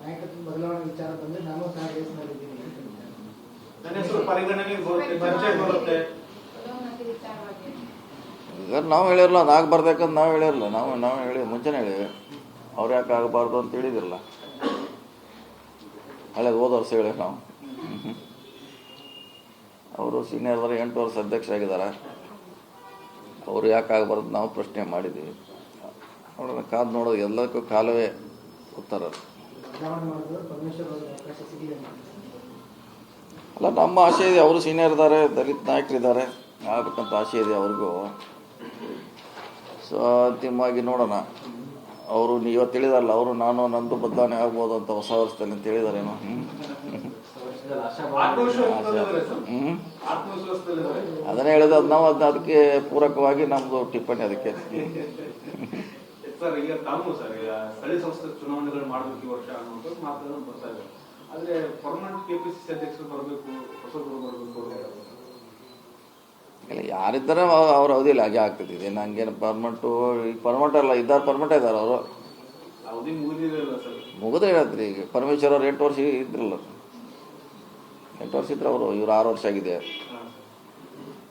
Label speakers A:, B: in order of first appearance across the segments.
A: ನಾಯಕತ್ವ ಬದಲಾವಣೆ ವಿಚಾರ ಬಂದ್ರೆ ನಾನು ಸಹ ರೇಸ್ ಮಾಡಿದ್ದೀನಿ ಅಂತ ಹೇಳಿದ್ದಾರೆ.
B: ನನ್ನ ಹೆಸರು ಪರಿಗಣನೆಗೆ ಬರುತ್ತೆ ಪರಿಚಯ ಬರುತ್ತೆ
C: ಪದೋನ್ನತಿ ವಿಚಾರವಾಗಿ.
D: ಈಗ ನಾವು ಹೇಳಿರಲ್ಲ ಅದು ಬರ್ಬೇಕಂತ ನಾವು ಹೇಳಿರಲ್ಲ ನಾವು ನಾವು ಹೇಳಿ ಮುಂಚೆನೇ ಹೇಳಿ ಅವ್ರ ಯಾಕೆ ಆಗಬಾರ್ದು ಅಂತ ಹೇಳಿದಿರಲ್ಲ ಹಳೇದು ಹೋದ ವರ್ಷ ಹೇಳಿ ನಾವು. ಅವರು ಸೀನಿಯರ್ ಅವರು ಎಂಟು ವರ್ಷ ಅಧ್ಯಕ್ಷ ಆಗಿದ್ದಾರೆ ಅವರು ಯಾಕೆ ಆಗಬಾರ್ದು ನಾವು ಪ್ರಶ್ನೆ ಮಾಡಿದ್ದೀವಿ ಅವ್ರನ್ನ ಕಾದು ನೋಡೋದು ಎಲ್ಲದಕ್ಕೂ ಕಾಲವೇ. ಉತ್ತರ ಅಲ್ಲ, ನಮ್ಮ ಆಸೆ ಇದೆ, ಅವರು ಸೀನಿಯರ್ ಇದ್ದಾರೆ, ದಲಿತ ನಾಯಕರಿದ್ದಾರೆ. ಆಗ್ಬೇಕಂತ ಆಸೆ ಇದೆ ಅವ್ರಿಗೂ. ಸೊ ಅಂತಿಮವಾಗಿ ನೋಡೋಣ. ಅವರು ಇವತ್ತು ತಿಳಿದಾರಲ್ಲ ಅವರು ನಾನು, ನಂದು ಬದಲಾವಣೆ ಆಗ್ಬೋದು ಅಂತ ಹೊಸ ವರ್ಷದಲ್ಲಿ ಅಂತ ಹೇಳಿದಾರೇನೋ?
B: ಹ್ಞೂ
D: ಅದನ್ನೇ ಹೇಳಿದ ಅದು ನಾವು ಅದನ್ನ ಅದಕ್ಕೆ ಪೂರಕವಾಗಿ ನಮ್ಮದು ಟಿಪ್ಪಣಿ ಅದಕ್ಕೆ.
B: ಸರ್ ಈಗ ತಾವು ಸರ್ ಈಗ ಸ್ಥಳೀಯ ಸಂಸ್ಥೆ ಚುನಾವಣೆಗಳು ಮಾಡಬೇಕು ಈ ವರ್ಷ ಅನ್ನುವಂಥದ್ದು ಮಾತುಗಳು ಬರ್ತಾ ಇದೆ. ಆದ್ರೆ ಪರ್ಮನೆಂಟ್ ಕೆಪಿಸಿಸಿ ಅಧ್ಯಕ್ಷರು ಬರಬೇಕು ಹೊಸಬರು ಬರಬೇಕು
D: ಇಲ್ಲ ಯಾರಿದ್ದಾರೆ ಅವ್ರ ಅವಧಿಯಲ್ಲಿ ಹಾಗೆ ಆಗ್ತದೆ. ನಂಗೇನು ಪರ್ಮನೆಂಟು ಈಗ ಪರ್ಮನೆಂಟ್ ಅಲ್ಲ ಇದ್ದಾರೆ ಪರ್ಮನೆಂಟ್ ಇದ್ದಾರೆ ಅವರು. ಮುಗಿದ್ರೆ ಹೇಳತ್ರಿ ಈಗ. ಪರಮೇಶ್ವರ್ ಅವ್ರು ಎಂಟು ವರ್ಷ ಇದ್ರಲ್ಲ. ಎಂಟು ವರ್ಷ ಇದ್ರೆ ಅವರು ಇವ್ರು ಆರು ವರ್ಷ ಆಗಿದೆ.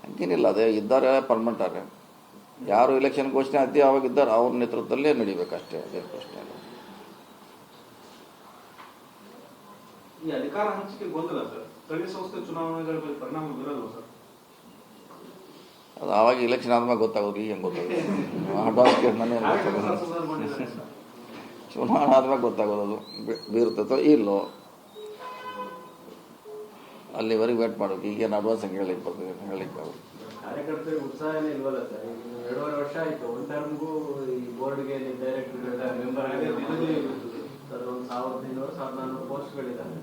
D: ಹಂಗೇನಿಲ್ಲ ಅದೇ ಇದ್ದಾರೆ ಪರ್ಮನೆಂಟ್ ಆರೆ ಯಾರು ಎಲೆಕ್ಷನ್ ಘೋಷಣೆ ಅದೇ ಅವಾಗ ಇದ್ದಾರೆ ಅವ್ರ ನೇತೃತ್ವದಲ್ಲೇ ನಡಿಬೇಕಷ್ಟೇ ಅದೇನು ಪ್ರಶ್ನೆ ಇಲ್ಲ
B: ಈ ಅಧಿಕಾರ ಹಂಚಿಕೆ ಗೊಂದಲ ಸರ್. ಸ್ಥಳೀಯ ಸಂಸ್ಥೆ ಚುನಾವಣೆಗಳ ಮೇಲೆ ಪರಿಣಾಮ ಬೀರಲ್ವ ಸರ್?
D: ಅದು ಆವಾಗ ಇಲೆಕ್ಷನ್ ಆದ್ಮೇಲೆ ಗೊತ್ತಾಗೋದು ಈಗ ಹೆಂಗೆ ಗೊತ್ತಾಗೋದು. ಚುನಾವಣೆ ಆದ್ಮೇಲೆ ಗೊತ್ತಾಗೋದು ಅದು. ಬೀರುತ್ತೋ ಇಲ್ಲೋ? ಅಲ್ಲಿವರೆಗೆ ವೇಟ್ ಮಾಡಬೇಕು ಈಗೇನು ಅಡ್ವಾನ್ಸ್ ಹಂಗೆ ಹೇಳಿಕ್ಕೆ ಬರ್ತದೆ ಹೇಳಿಕ್ಕೆ ಆಗೋದು
E: ಕಾರ್ಯಕರ್ತರಿಗೆ ಉತ್ಸಾಹನೇ ಇಲ್ವಲ್ಲ ಸರ್? ಎರಡೂವರೆ ವರ್ಷ ಆಯ್ತು. ಒಂದ್ ಟರ್ಮ್ಗೂ ಈ ಬೋರ್ಡ್ಗೆ ಡೈರೆಕ್ಟ್ ಮೆಂಬರ್
B: ಆಗಿ
E: ಸರ್ ಒಂದು ಸಾವಿರದ ಐನೂರು ಸಾವಿರದ ನಾನ್ನೂರು ಪೋಸ್ಟ್ಗಳಿದ್ದಾವೆ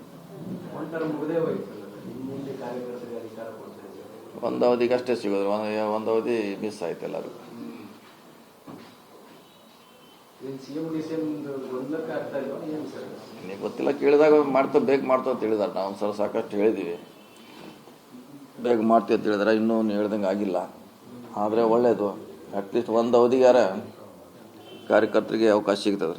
E: ಒನ್ ಟರ್ಮ್ ಮುಗದೇ ಹೋಯ್ತಲ್ಲ ಹಿಂದೆ ಕಾರ್ಯಕರ್ತರಿಗೆ ಅಧಿಕಾರ ಕೊಡ್ತಾ ಇದ್ದಾರೆ
D: ಒಂದು ಅವಧಿಗೆ ಅಷ್ಟೇ ಸಿಗೋದು. ಒಂದು ಒಂದು ಅವಧಿ ಮಿಸ್ ಆಯ್ತು ಎಲ್ಲರಿಗೂ.
E: ನೀವು C M D C M ಆಗ್ತಾ ಇಲ್ವಾ? ಏನು ಸರ್?
D: ನಿಮಗೆ ಗೊತ್ತಿಲ್ಲ ಕೇಳಿದಾಗ ಮಾಡ್ತಾ ಬೇಗ ಮಾಡ್ತಾ ಅಂತ ಹೇಳಿದಾರೆ. ನಾವು ಸರ್ ಸಾಕಷ್ಟು ಹೇಳಿದ್ದೀವಿ ಬೇಗ ಮಾಡ್ತೀವಿ ಅಂತ ಹೇಳಿದ್ರೆ ಇನ್ನೂ ಹೇಳ್ದಂಗೆ ಆಗಿಲ್ಲ. ಆದರೆ ಒಳ್ಳೆಯದು ಅಟ್ಲೀಸ್ಟ್ ಒಂದು ಅವಧಿಗಾರ ಕಾರ್ಯಕರ್ತರಿಗೆ ಅವಕಾಶ ಸಿಗ್ತದೆ.